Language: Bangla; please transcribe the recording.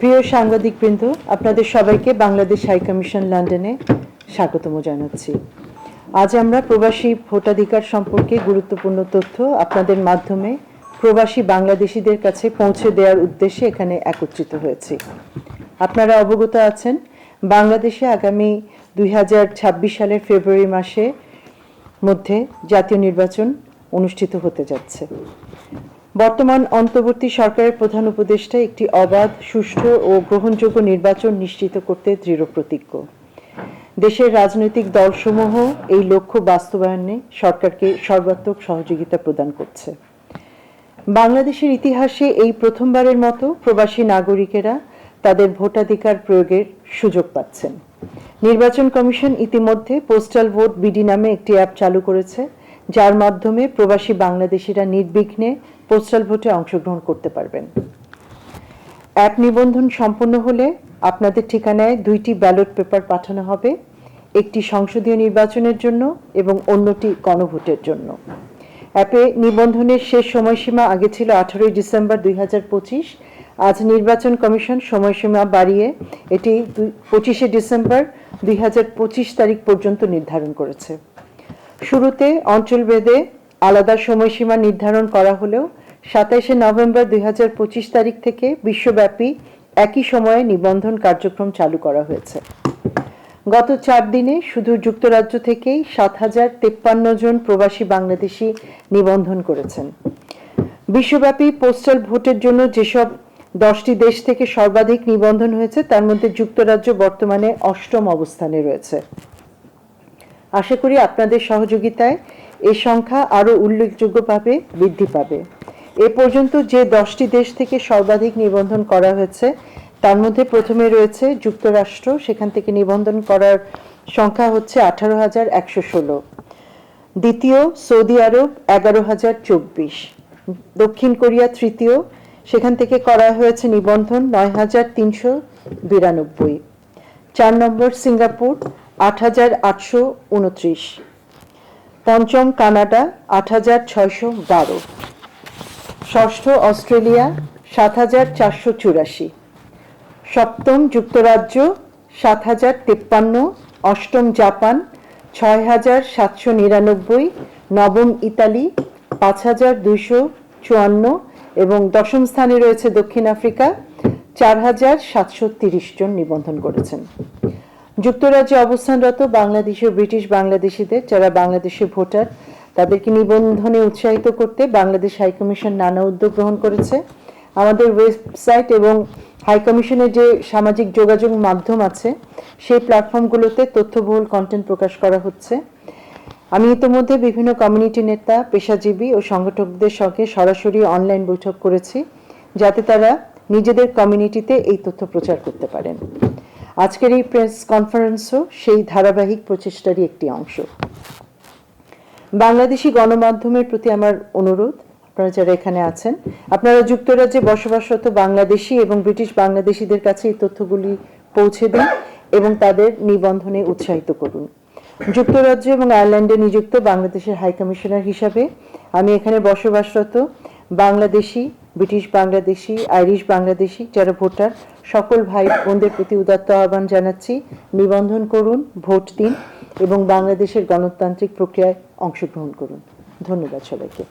প্রিয় সাংবাদিকবৃন্দ, আপনাদের সবাইকে বাংলাদেশ হাই কমিশন লন্ডনে স্বাগতম জানাচ্ছি। আজ আমরা প্রবাসী ভোটাধিকার সম্পর্কে গুরুত্বপূর্ণ তথ্য আপনাদের মাধ্যমে প্রবাসী বাংলাদেশিদের কাছে পৌঁছে দেওয়ার উদ্দেশ্যে এখানে একত্রিত হয়েছি। আপনারা অবগত আছেন, বাংলাদেশে আগামী দুই হাজার ছাব্বিশ সালের ফেব্রুয়ারি মাসে মধ্যে জাতীয় নির্বাচন অনুষ্ঠিত হতে যাচ্ছে। বর্তমান অন্তর্বর্তী সরকারের প্রধান উপদেষ্টা একটি অবাধ, সুষ্ঠু ও গ্রহণযোগ্য নির্বাচন নিশ্চিত করতে দৃঢ় প্রতিজ্ঞ। দেশের রাজনৈতিক দলসমূহ এই লক্ষ্য বাস্তবায়নে সরকারকে সর্বাত্মক সহযোগিতা প্রদান করছে। বাংলাদেশের ইতিহাসে এই প্রথমবারের মতো প্রবাসী নাগরিকেরা তাদের ভোটাধিকার প্রয়োগের সুযোগ পাচ্ছেন। নির্বাচন কমিশন ইতিমধ্যে পোস্টাল ভোট বিডি নামে একটি অ্যাপ চালু করেছে। যার মাধ্যমে প্রবাসী বাংলাদেশিরা নির্বিঘ্নে পোস্টাল ভোটে অংশগ্রহণ করতে পারবেন। অ্যাপ নিবন্ধন সম্পন্ন হলে আপনাদের ঠিকানায় দুইটি ব্যালট পেপার পাঠানো হবে, একটি সংসদীয় নির্বাচনের জন্য এবং অন্যটি গণভোটের জন্য। অ্যাপে নিবন্ধনের শেষ সময়সীমা আগে ছিল আঠারোই ডিসেম্বর দুই হাজার পঁচিশ। আজ নির্বাচন কমিশন সময়সীমা বাড়িয়ে এটি পঁচিশে ডিসেম্বর দুই হাজার পঁচিশ তারিখ পর্যন্ত নির্ধারণ করেছে। শুরুতে অঞ্চলভেদে আলাদা সময়সীমা নির্ধারণ করা হলেও সাতাইশে নভেম্বর দুই তারিখ থেকে বিশ্বব্যাপী একই সময়ে নিবন্ধন কার্যক্রম চালু করা হয়েছে। গত চার দিনে শুধু যুক্তরাজ্য থেকেই সাত হাজার তেপ্পান্ন জন প্রবাসী বাংলাদেশি নিবন্ধন করেছেন। বিশ্বব্যাপী পোস্টাল ভোটের জন্য যেসব দশটি দেশ থেকে সর্বাধিক নিবন্ধন হয়েছে, তার মধ্যে যুক্তরাজ্য বর্তমানে অষ্টম অবস্থানে রয়েছে। আশা করি আপনাদের সহযোগিতায় এই সংখ্যা আরও উল্লেখযোগ্যভাবে বৃদ্ধি পাবে। এ পর্যন্ত যে দশটি দেশ থেকে সর্বাধিক নিবন্ধন করা হয়েছে, তার মধ্যে প্রথমে রয়েছে যুক্তরাষ্ট্র, সেখান থেকে নিবন্ধন করার সংখ্যা হচ্ছে আঠারো হাজার একশো ষোলো। দ্বিতীয়, সৌদি আরব, এগারো হাজার চব্বিশ। দক্ষিণ কোরিয়া তৃতীয়, সেখান থেকে করা হয়েছে নিবন্ধন নয় হাজার তিনশো বিরানব্বই। চার নম্বর, সিঙ্গাপুর আট হাজার আটশো উনত্রিশ। পঞ্চম কানাডা, আট হাজার ছয়শো বারো। ষষ্ঠ অস্ট্রেলিয়া, সাত হাজার চারশো চুরাশি। সপ্তম যুক্তরাজ্য, সাত হাজার তেপ্পান্ন। অষ্টম জাপান, ছয় হাজার সাতশো নিরানব্বই। নবম ইতালি, পাঁচ হাজার দুইশো চুয়ান্ন। এবং দশম স্থানে রয়েছে দক্ষিণ আফ্রিকা, চার হাজার সাতশো তিরিশ জন নিবন্ধন করেছেন। যুক্তরাজ্যে অবস্থানরত বাংলাদেশি ও ব্রিটিশ বাংলাদেশিদের, যারা বাংলাদেশের ভোটার, তাদেরকে নিবন্ধনে উৎসাহিত করতে বাংলাদেশ হাইকমিশন নানা উদ্যোগ গ্রহণ করেছে। আমাদের ওয়েবসাইট এবং হাইকমিশনের যে সামাজিক যোগাযোগ মাধ্যম আছে, সেই প্ল্যাটফর্মগুলোতে তথ্যবহুল কন্টেন্ট প্রকাশ করা হচ্ছে। আমি ইতিমধ্যে বিভিন্ন কমিউনিটি নেতা, পেশাজীবী ও সংগঠকদের সঙ্গে সরাসরি অনলাইন বৈঠক করেছি, যাতে তারা নিজেদের কমিউনিটিতে এই তথ্য প্রচার করতে পারেন। আজকের এই প্রেস কনফারেন্সও সেই ধারাবাহিক প্রচেষ্টারই একটি অংশ। বাংলাদেশি গণমাধ্যমের প্রতি আমার অনুরোধ, আপনারা যারা এখানে আছেন, আপনারা যুক্তরাজ্যে বসবাসরত বাংলাদেশি এবং ব্রিটিশ বাংলাদেশিদের কাছে এই তথ্যগুলি পৌঁছে দিন এবং তাদের নিবন্ধনে উৎসাহিত করুন। যুক্তরাজ্য এবং আয়ারল্যান্ডে নিযুক্ত বাংলাদেশের হাই কমিশনার হিসাবে আমি এখানে বসবাসরত বাংলাদেশি ব্রিটিশ বাংলাদেশি, আইরিশ বাংলাদেশি যারা ভোটার, সকল ভাই বোনদের প্রতি উদাত্ত আহ্বান জানাচ্ছি। নিবন্ধন করুন, ভোট দিন এবং বাংলাদেশের গণতান্ত্রিক প্রক্রিয়ায় অংশগ্রহণ করুন। ধন্যবাদ সবাইকে।